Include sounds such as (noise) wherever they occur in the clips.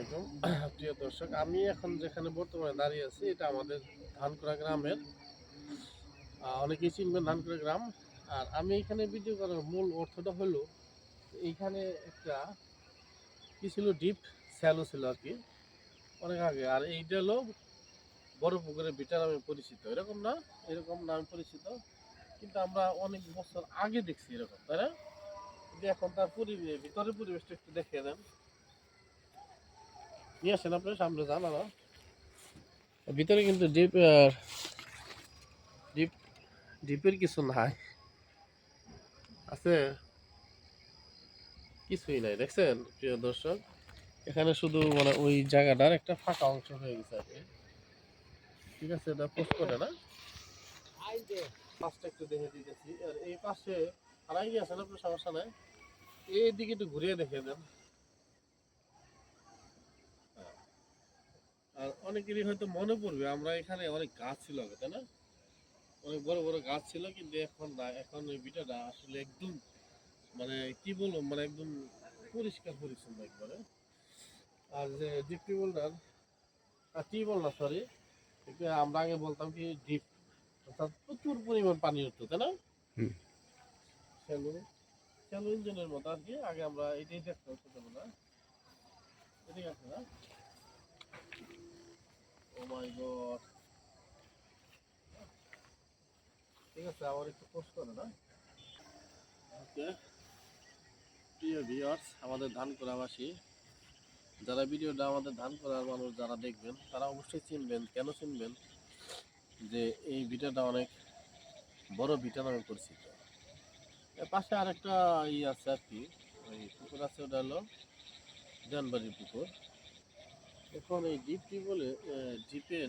আলাইকুম। (clears throat) প্রিয় দর্শক, আমি এখন যেখানে বর্তমানে দাঁড়িয়ে আছি, এটা আমাদের ধানকুড়া গ্রামের। অনেকেই চিনবেন ধানকুড়া গ্রাম। আর আমি এখানে ভিডিও করার মূল অর্থটা হলো, এইখানে একটা কি ছিল, ডিপ স্যালো ছিল আর কি, অনেক আগে। আর এইটা হলো বড় পুকুরের বিটা নামে পরিচিত। এরকম না? এরকম নামে পরিচিত। কিন্তু আমরা অনেক বছর আগে দেখছি এরকম, তাই না? এখন তার পরিবেশ ভিতরের পরিবেশটা একটু দেখিয়ে দেন। নিয়ে আসেন সামনে যান ভিতরে কিন্তু ডিপ ডিপ ডিপের কিছু নাই। আছে? কিছুই নাই, দেখছেন, প্রিয় দর্শক? এখানে শুধু মানে ওই জায়গাটার একটা ফাঁকা অংশ হয়ে গেছে আর ঠিক আছে, এটা পোস্ট করে না? আর এই পাশে আর আগে আছেন আপনার সমস্যা নাই? এই দিকে একটু ঘুরিয়ে দেখে দেন আর অনেকেরই হয়তো মনে পড়বে আমরা এখানে অনেক গাছ ছিল আগে তাই না? অনেক বড় বড় গাছ ছিল কিন্তু এখন না এখন ওই বিটাটা আসলে একদম মানে কি বলব মানে একদম পরিষ্কার পরিচ্ছন্ন একবারে। আর যে ডিপ টিউবওয়েলটার আর টিউবওয়েল না সরি আমরা আগে বলতাম কি ডিপ অর্থাৎ প্রচুর পরিমাণ পানি উঠতো তাই না। শ্যালো শ্যালো ইঞ্জিনের মতো আর কি আগে আমরা এটাই দেখতাম ছোটবেলা এটাই আছে না। মাই গড ঠিক আছে, আবার একটু পোস্ট করে না ওকে। প্রিয় ভিউয়ার্স আমাদের ধান করাবাসী যারা ভিডিওটা আমাদের ধান করার মানুষ যারা দেখবেন, তারা অবশ্যই চিনবেন। কেন চিনবেন? যে এই ভিটাটা অনেক বড় ভিটা নামে পরিচিত। পাশে আরেকটা ই আছে আর কি, ওই পুকুর আছে, ওটা হলো জানবাড়ির পুকুর। এখন এই ডিপটি বলে ডিপের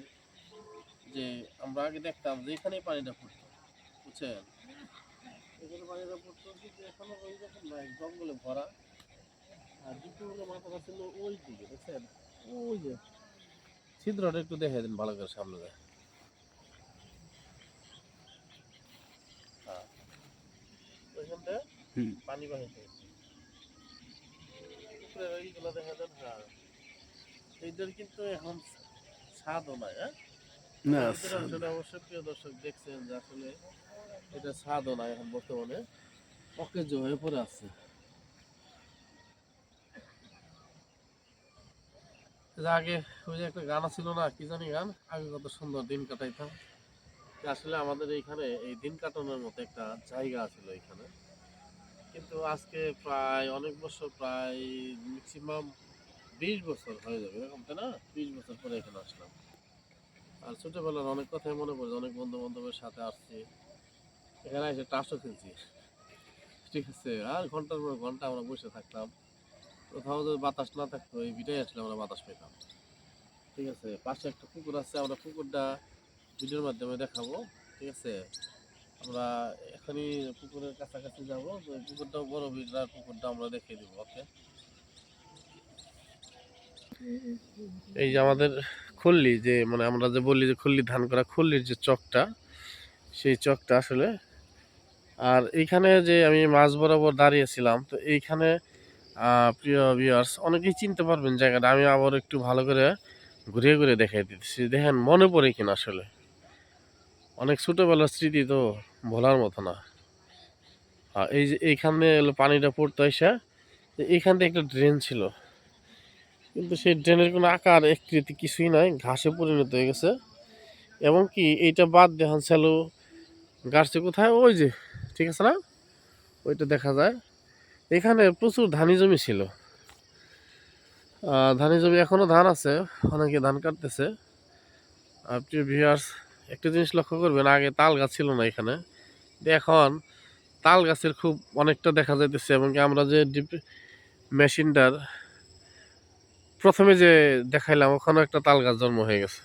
যে আমরা আগে দেখতাম যে এখানে পানিটা পড়তো বুঝছেন? এখানে পানিটা পড়তো কিন্তু এখনও ওই রকম নাই জঙ্গলে ভরা। আর ডিপটি বলে মাথাটা ছিল ওই দিকে দেখছেন ওই যে ছিদ্রটা একটু দেখে দিন ভালো করে সামনে দেয় হ্যাঁ ওইখানটা পানি বাহিত ওইগুলো দেখা যান হ্যাঁ। এইটার কিন্তু এখন স্বাদও নাই হ্যাঁ? না ভিতরে অবশ্যই প্রিয় দর্শক দেখছেন যে আসলে এটা স্বাদও নাই এখন বর্তমানে অকেজ হয়ে পড়ে আছে। আগে ওই যে একটা গান ছিল না কি জানি গান? আগে কত সুন্দর দিন কাটাইতাম। যে আসলে আমাদের এইখানে এই দিন কাটানোর মতো একটা জায়গা ছিল এখানে কিন্তু আজকে প্রায় অনেক বছর প্রায় ম্যাক্সিমাম বিশ বছর হয়ে যাবে, এরকম, তাই না? বিশ বছর পরে এখানে আসলাম। আর ছোটোবেলার অনেক কথাই মনে পড়ে, অনেক বন্ধু বান্ধবের সাথে আসছি। এখানে এসে টাসও খেলছি। ঠিক আছে, আর ঘণ্টার পর ঘণ্টা আমরা বসে থাকতাম। কোথাও যদি বাতাস না থাকতো, এই বিটাই আসলে আমরা বাতাস পেতাম। ঠিক আছে, পাশে একটা পুকুর আছে, আমরা পুকুরটা ভিডিওর মাধ্যমে দেখাবো। ঠিক আছে, আমরা এখনই পুকুরের কাছাকাছি যাব। পুকুরটাও বড় বিড়ার পুকুরটা আমরা দেখিয়ে দেবো ওকে এই যে আমাদের খুললি যে মানে আমরা যে বলি যে খুললি ধান করা, খুললির যে চকটা, সেই চকটা আসলে। আর এইখানে যে আমি মাছ বরাবর দাঁড়িয়েছিলাম, তো এইখানে প্রিয় ভিউয়ার্স অনেকেই চিনতে পারবেন জায়গাটা। আমি আবার একটু ভালো করে ঘুরিয়ে ঘুরে দেখাই দিতেছি। দেখেন, মনে পড়ে কিনা আসলে। অনেক ছোটোবেলার স্মৃতি তো ভোলার মতো না। এই যে এইখানে পানিটা পড়তো এসে এইখান থেকে একটা ড্রেন ছিল। কিন্তু সেই ড্রেনের কোনো আকার, আকৃতি কিছুই নাই, ঘাসে পরিণত হয়ে গেছে। এবং কি এইটা বাদ দেখান ছিল গাছটি কোথায়? ওই যে, ঠিক আছে না? ওইটা দেখা যায়। এখানে প্রচুর ধানি জমি ছিল। ধানি জমি এখনও ধান আছে, অনেকে ধান কাটতেছে। প্রিয় ভিউয়ার্স একটা জিনিস লক্ষ্য করবেন, আগে তাল গাছ ছিল না এখানে। এখন তাল গাছের খুব অনেকটা দেখা যাইতেছে এবং কি আমরা যে ডিপ মেশিনটার প্রথমে যে দেখাইলাম ওখানে একটা তাল গাছ জন্ম হয়ে গেছে।